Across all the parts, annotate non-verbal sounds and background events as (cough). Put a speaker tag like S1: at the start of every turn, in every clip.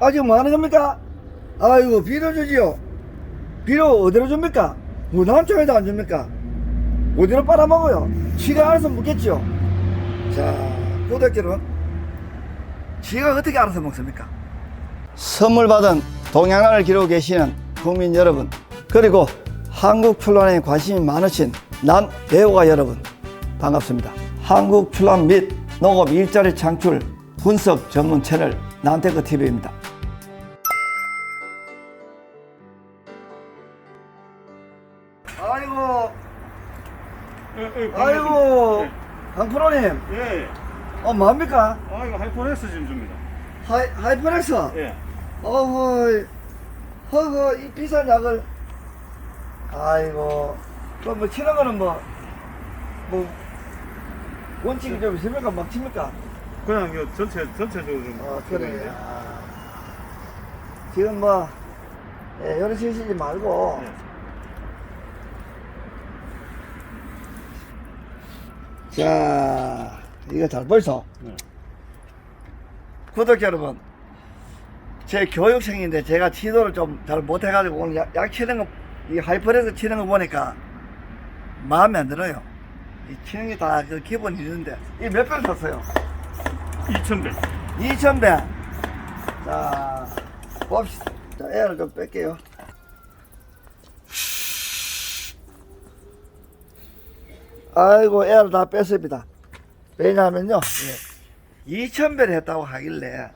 S1: 아, 지금 뭐 하는 겁니까? 아이고, 비료 주지요. 비료 어디로 줍니까? 뭐 남쪽에도 안 줍니까? 어디로 빨아먹어요? 지가 알아서 먹겠죠? 자, 고객들은 지가 어떻게 알아서 먹습니까? 선물 받은 동양화를 기르고 계시는 국민 여러분, 그리고 한국 출란에 관심이 많으신 난 배우가 여러분, 반갑습니다. 한국 출란 및 농업 일자리 창출 분석 전문 채널 난테크 TV입니다. 아이고, 강프로님,
S2: 예.
S1: 어, 뭐합니까?
S2: 아, 이거 하이퍼렉스 좀 줍니다.
S1: 하이, 하이퍼렉스?
S2: 예.
S1: 어허, 허허, 이 비싼 약을. 아이고, 그럼 뭐 치는 거는 뭐, 뭐, 원칙이 좀 있습니까? 막 칩니까?
S2: 그냥 이거 전체, 전체적으로 좀.
S1: 어, 그래. 아, 지금 뭐, 예, 요리 치시지 말고,
S2: 예.
S1: 자, 이거 잘 보이소?
S2: 네.
S1: 구독자 여러분, 제 교육생인데 제가 지도를 좀 잘 못해가지고 오늘 약, 약 치는 거, 이 하이퍼레스 치는 거 보니까 마음에 안 들어요. 이 치는 게 다 그 기본이 있는데, 이몇배 샀어요?
S2: 2,100.
S1: 2,000배. 자, 봅시다. 자, 에어를 좀 뺄게요. 아이고, 에어를 다 뺐습니다. 왜냐하면요, 예. 2,000배를 했다고 하길래,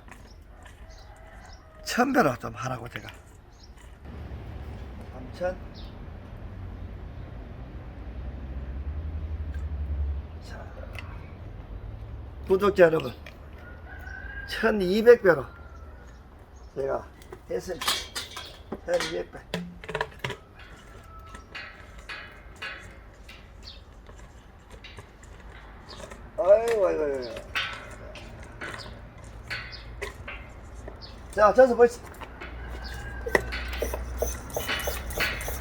S1: 1,000배로 좀 하라고 제가. 3,000. 자, 구독자 여러분. 1200배로 제가 했습니다. 1200배. 아이고, 아이고, 아이고. 자, 저서 보시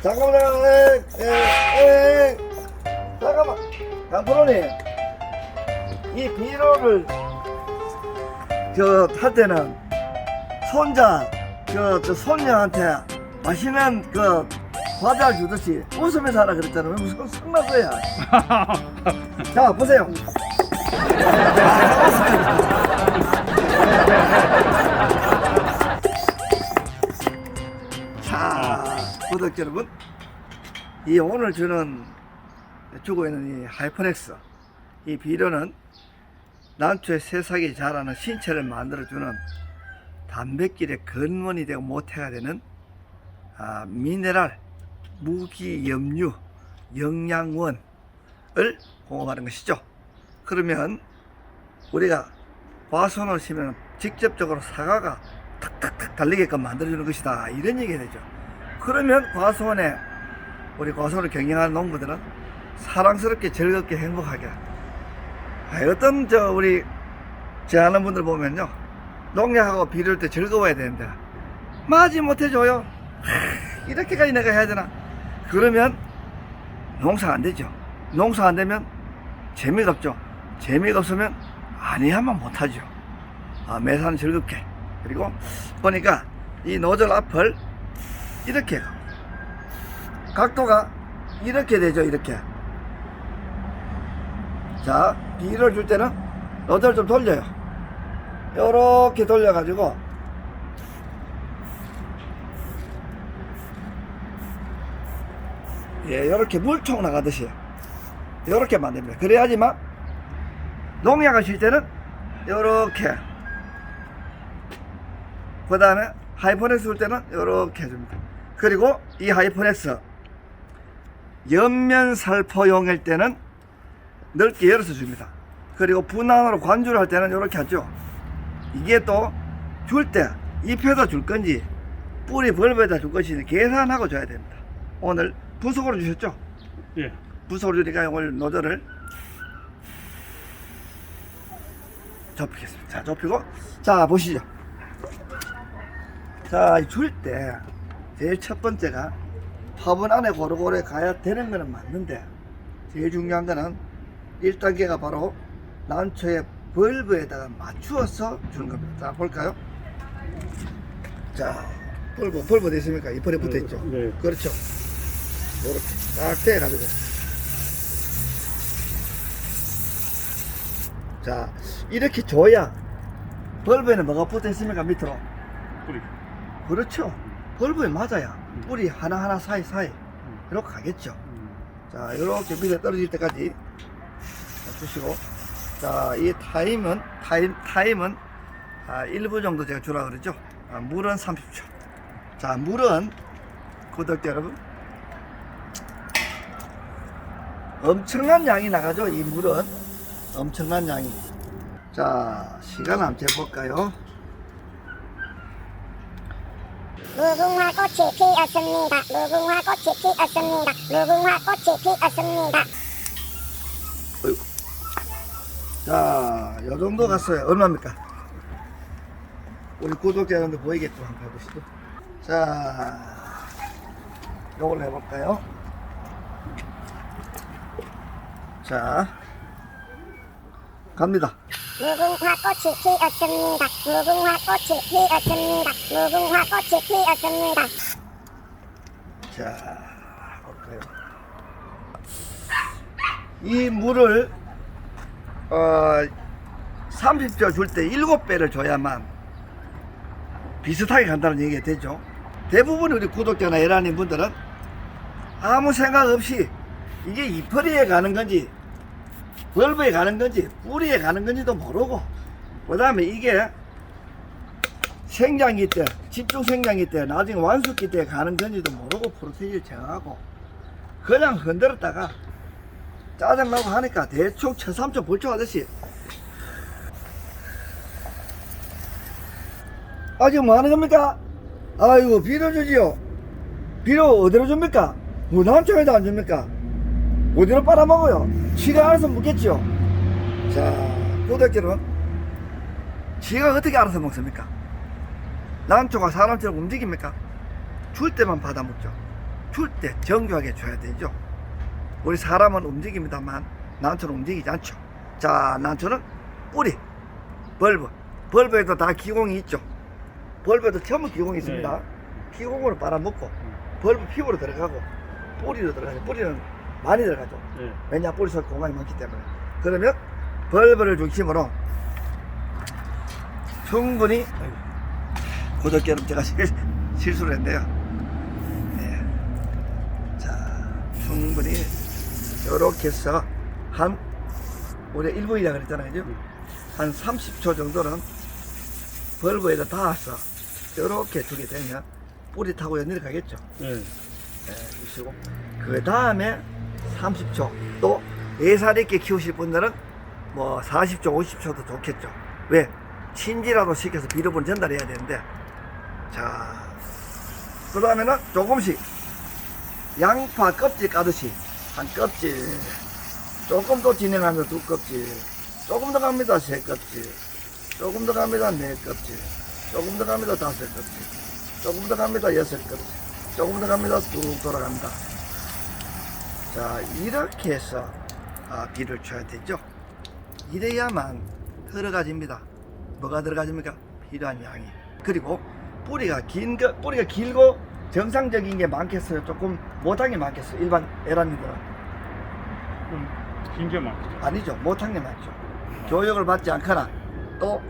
S1: 잠깐만, 에, 에, 에, 잠깐만. 강프로님, 이 비료를 저할 때는 손자 저, 저 손녀한테 맛있는 그 과자 주듯이 웃으면서 하라 그랬잖아요. 왜 무슨 성났어요? (laughs) 자 보세요. 자 (laughs) 구독자 여러분, 이 오늘 저는 주고 있는 이 하이퍼렉스 이 비료는 난초의 새싹이 자라는 신체를 만들어주는 단백질의 근원이 되고 모태가 되는 아, 미네랄, 무기, 염류, 영양원을 공급하는 것이죠. 그러면 우리가 과수원을 치면 직접적으로 사과가 탁탁탁 달리게끔 만들어주는 것이다. 이런 얘기가 되죠. 그러면 과수원에 우리 과수원을 경영하는 농부들은 사랑스럽게 즐겁게 행복하게. 아, 어떤 저 우리 제 아는 분들 보면요. 농약하고 비료할 때 즐거워야 되는데 맞이 못해줘요. 하, 이렇게까지 내가 해야 되나? 그러면 농사 안 되죠. 농사 안 되면 재미가 없죠. 재미가 없으면 아니하면 못하죠. 아, 매사는 즐겁게. 그리고 보니까 이 노즐 앞을 이렇게. 각도가 이렇게 되죠 이렇게 자, 비를 줄 때는 너들 좀 돌려요. 요렇게 돌려가지고 예, 요렇게 물총 나가듯이 요렇게 만듭니다. 그래야지만 농약을 칠 때는 요렇게 그 다음에 하이퍼넥스 줄 때는 요렇게 해줍니다. 그리고 이 하이퍼넥스 옆면 살포용일 때는 넓게 열어서 줍니다. 그리고 분할로 관주를 할 때는 이렇게 하죠. 이게 또 줄 때 잎에다 줄 건지 뿌리 벌브에다 줄 것인지 계산하고 줘야 됩니다. 오늘 분석으로 주셨죠?
S2: 예.
S1: 분석으로 주니까 오늘 노즐을 좁히겠습니다. 자, 좁히고 자 보시죠. 자, 줄 때 제일 첫 번째가 화분 안에 고루고루 가야 되는 거는 맞는데 제일 중요한 거는 1단계가 바로 난초의 벌브에다가 맞추어서 주는 겁니다. 자, 볼까요? 자, 벌브, 벌브 됐습니까? 이빨에 붙어 있죠?
S2: 네.
S1: 그렇죠. 이렇게 딱 떼가지고. 자, 이렇게 줘야 벌브에는 뭐가 붙어 있습니까? 밑으로.
S2: 뿌리.
S1: 그렇죠. 벌브에 맞아야 뿌리 하나하나 사이사이 이렇게 가겠죠.
S2: 음.
S1: 자, 이렇게 밑에 떨어질 때까지 주시고. 자, 이 타임은, 타임, 타임은 아, 1분 정도 제가 주라 그러죠. 아, 물은 30초. 자, 물은 구독자 여러분. 엄청난 양이 나가죠. 이 물은 엄청난 양이. 자, 시간 한번 재볼까요?
S3: 무궁화 꽃이 피었습니다. 무궁화 꽃이 피었습니다. 무궁화 꽃이 피었습니다.
S1: 어이구. 자, 요 정도 갔어요. 얼마입니까? 우리 구독자 여러분들 보이겠죠? 한번 해보시죠. 자, 요걸로 해볼까요? 자, 갑니다.
S3: 무궁화 꽃이 피었습니다. 무궁화 꽃이 피었습니다. 무궁화 꽃이 피었습니다.
S1: 자, 볼까요? 이 물을 어, 30조 줄 때 7배를 줘야만 비슷하게 간다는 얘기가 되죠. 대부분 우리 구독자나 애라님 분들은 아무 생각 없이 이게 이파리에 가는 건지 벌브에 가는 건지 뿌리에 가는 건지도 모르고 그 다음에 이게 생장기 때, 집중 생장기 때, 나중에 완숙기 때 가는 건지도 모르고 프로테인을 정하고 그냥 흔들었다가 짜증나고 하니까 대충 천삼천 불초하듯이 아 지금 뭐 하는 겁니까? 아이고 비료 주지요 비료 어디로 줍니까? 뭐 남쪽에도 안 줍니까? 어디로 빨아먹어요? 지가 알아서 묻겠죠 자 구독자 여러분 지가 어떻게 알아서 먹습니까? 남초가 사람처럼 움직입니까? 줄 때만 받아 먹죠. 줄 때 정교하게 줘야 되죠. 우리 사람은 움직입니다만 난초는 움직이지 않죠. 자, 난초는 뿌리, 벌브. 벌브에도 다 기공이 있죠. 벌브에도 전부 기공이 있습니다. 기공으로 빨아먹고 벌브 피부로 들어가고 뿌리로 들어가죠. 뿌리는 많이 들어가죠.
S2: 네.
S1: 왜냐 뿌리 속 공간이 많기 때문에 그러면 벌브를 중심으로 충분히 여러분 제가 실, 실수를 했네요 네. 자 충분히 이렇게 해서 한 우리 1분이라 그랬잖아요 그죠? 한 30초 정도는 벌브에다 닿아서 이렇게 주게 되면 뿌리 타고 내려가겠죠
S2: 네.
S1: 예, 주시고 그 다음에 30초. 또 4살 있게 키우실 분들은 뭐 40초 50초도 좋겠죠. 왜? 친지라도 시켜서 비료분 전달해야 되는데. 자그 다음에는 조금씩 양파 껍질 까듯이 한 껍질. 조금 더 진행하면 두 껍질. 조금 더 갑니다 세 껍질. 조금 더 갑니다 네 껍질. 조금 더 갑니다 다섯 껍질. 조금 더 갑니다 여섯 껍질. 조금 더 갑니다 뚝 돌아갑니다 자 이렇게 해서 아, 비를 쳐야 되죠? 이래야만 들어가집니다. 뭐가 들어가집니까? 필요한 양이. 그리고 뿌리가 긴 거, 뿌리가 길고 정상적인 게 많겠어요? 조금 못한 게 많겠어요? 일반 에라님들은
S2: 좀긴게 많죠.
S1: 아니죠. 못한 게 많죠. 교육을 받지 않거나 또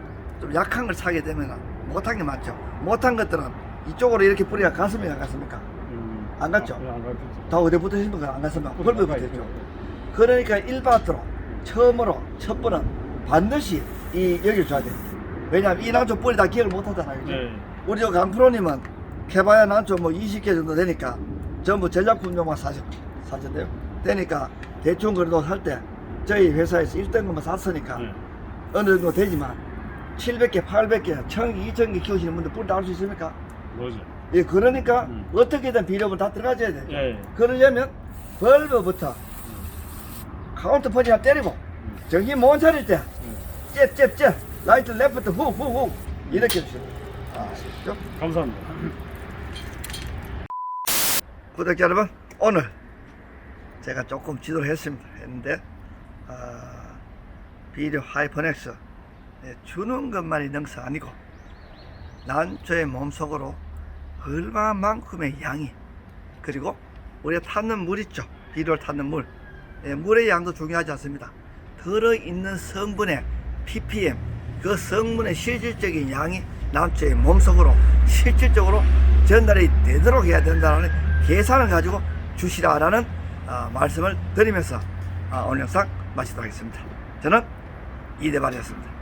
S1: 좀 약한 걸 사게 되면 못한 게 많죠. 못한 것들은 이쪽으로 이렇게 뿌리가 갔습니까 안 갔습니까?
S2: 음.
S1: 안 갔죠?
S2: 네, 안 갔죠.
S1: 다 어디 붙어 있습니까 안 갔습니까 벌벌 붙어 있죠 그러니까 일바트로 처음으로 첫 번은 반드시 이 여기를 줘야 돼요. 왜냐하면 이 난초 뿌리 다 기억을 못 하잖아요. 그죠?
S2: 네.
S1: 우리 저 강프로님은 개봐야 난초 뭐 20개 정도 되니까 전부 전략품종만 사셨, 사셨대요. 되니까 대충 그래도 살 때 저희 회사에서 1등급만 샀으니까
S2: 네.
S1: 어느 정도 되지만 700개, 800개, 1000개, 2000개 키우시는 분들 뿌리 나올 수 있습니까?
S2: 뭐죠?
S1: 예, 그러니까
S2: 음.
S1: 어떻게든 비료분 다 들어가줘야 돼요.
S2: 예.
S1: 그러려면 벌브부터 카운터 펀치 하나 때리고 정신 못 차릴 때 잽잽잽 라이트 레프트 후후후 이렇게 해주시면 아시죠?
S2: 감사합니다.
S1: 구독자 여러분 오늘 제가 조금 지도를 했습니다 했는데 아, 비료 하이퍼넥스 네, 주는 것만이 능사 아니고 난초의 몸속으로 얼마만큼의 양이. 그리고 우리가 타는 물 있죠? 비료를 타는 물. 예, 물의 양도 중요하지 않습니다. 들어있는 성분의 ppm 그 성분의 실질적인 양이 난초의 몸속으로 실질적으로 전달이 되도록 해야 된다는 계산을 가지고 주시라라는 어, 말씀을 드리면서 어, 오늘 영상 마치도록 하겠습니다. 저는 이대발이었습니다